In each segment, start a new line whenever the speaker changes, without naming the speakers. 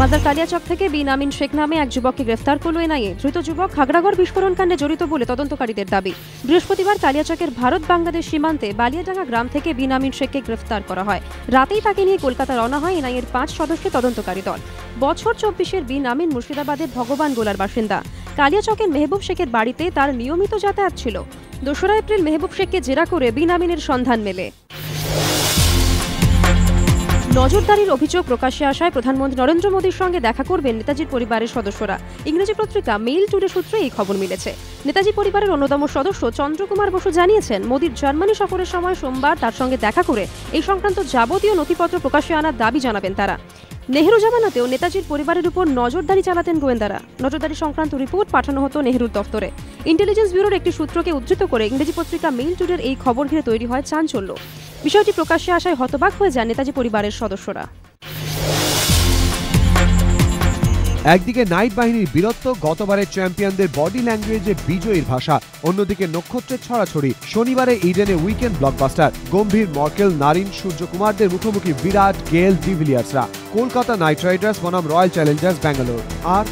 মালদার কালিয়াচক থেকে বিন আমিন শেখ নামে এক যুবককে গ্রেফতার করল এনআইএ। ধৃত যুবক খাগড়াগড় বিস্ফোরণ কাণ্ডে জড়িত বলে তদন্তকারীদের দাবি। বৃহস্পতিবার কালিয়াচকের ভারত বাংলাদেশ সীমান্তে বালিয়াডাঙ্গা গ্রাম থেকে বিন আমিন শেখকে গ্রেফতার করা হয়। রাতেই তাকে নিয়ে কলকাতা রওনা হয় এনআইএর পাঁচ সদস্যের তদন্তকারী দল। বছর চব্বিশের বিন আমিন মুর্শিদাবাদের ভগবান গোলার বাসিন্দা। কালিয়াচকের মেহবুব শেখের বাড়িতে তার নিয়মিত যাতায়াত ছিল। দোসরা এপ্রিল মেহবুব শেখকে জেরা করে বিন আমিনের সন্ধান মেলে। নজরদারির অভিযোগ প্রকাশ্যে আসায় প্রধানমন্ত্রী নরেন্দ্র মোদীর সঙ্গে দেখা করবেন নেতাজির পরিবারের সদস্যরা। ইংরেজি পত্রিকা মেইল টুডে সূত্রে এই খবর মিলেছে। নেতাজি পরিবারের অন্যতম সদস্য চন্দ্রকুমার বসু জানিয়েছেন, মোদীর জার্মানি সফরের সময় সোমবার তার সঙ্গে দেখা করে এই সংক্রান্ত যাবতীয় নথিপত্র প্রকাশ্যে আনার দাবি জানাবেন তারা। নেহরু জামানাতেও নেতাজির পরিবারের উপর নজরদারি চালাতেন গোয়েন্দারা। নজরদারি সংক্রান্ত রিপোর্ট পাঠানো হতো নেহরুর দফতরে। ইন্টেলিজেন্স ব্যুরোর একটি সূত্রকে উদ্ধৃত করে ইংরেজি পত্রিকা মেইল টুডের এই খবর ঘিরে তৈরি হয় চাঞ্চল্য। বিষয়টি প্রকাশ্যে আসায় হতবাক হয়ে যান নেতাজি পরিবারের সদস্যরা।
একদিকে নাইট বাহিনীর বীরত্ব, গতবারের চ্যাম্পিয়নদের বডি ল্যাঙ্গুয়েজে বিজয়ীর ভাষা। অন্যদিকে নক্ষত্রের ছড়াছড়ি, শনিবারে ইডেনে weekend blockbuster, Gambhir Morkel, Narine, সূর্যকুমারদের মুখোমুখি বিরাট গেল ডিভিলিয়ার্সরা। কলকাতা নাইট রাইডার্স বনাম রয়্যাল চ্যালেঞ্জার্স, ব্যাঙ্গালোর। আর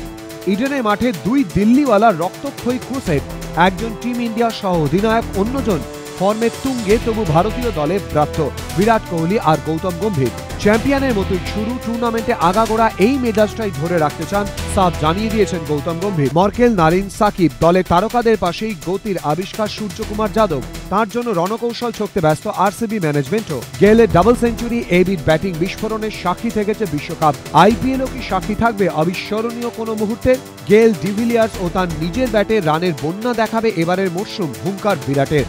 ইডেনের মাঠে দুই দিল্লিওয়ালা রক্তক্ষয়ী ক্রুসেড, একজন টিম ইন্ডিয়া সহ অধিনায়ক অন্যজন ফর্মের তুঙ্গে তবু ভারতীয় দলে ব্রাত্য। বিরাট কোহলি আর গৌতম গম্ভীর। চ্যাম্পিয়নের মতোই শুরু টুর্নামেন্টে আগাগোড়া এই মেজাজটাই ধরে রাখতে চান সাফ জানিয়ে দিয়েছেন গৌতম গম্ভীর। মর্কেল নারিন সাকিব দলের তারকাদের পাশেই গতির আবিষ্কার সূর্যকুমার যাদব। তার জন্য রণকৌশল ছকতে ব্যস্ত আরসিবি ম্যানেজমেন্টও গেলের ডাবল সেঞ্চুরি এবির ব্যাটিং বিস্ফোরণের সাক্ষী থেকেছে বিশ্বকাপ। আইপিএলও কি সাক্ষী থাকবে অবিস্মরণীয় কোনো মুহূর্তে? গেল ডিভিলিয়ার্স ও তার নিজের ব্যাটে রানের বন্যা দেখাবে এবারের মরশুম হুঙ্কার বিরাটের।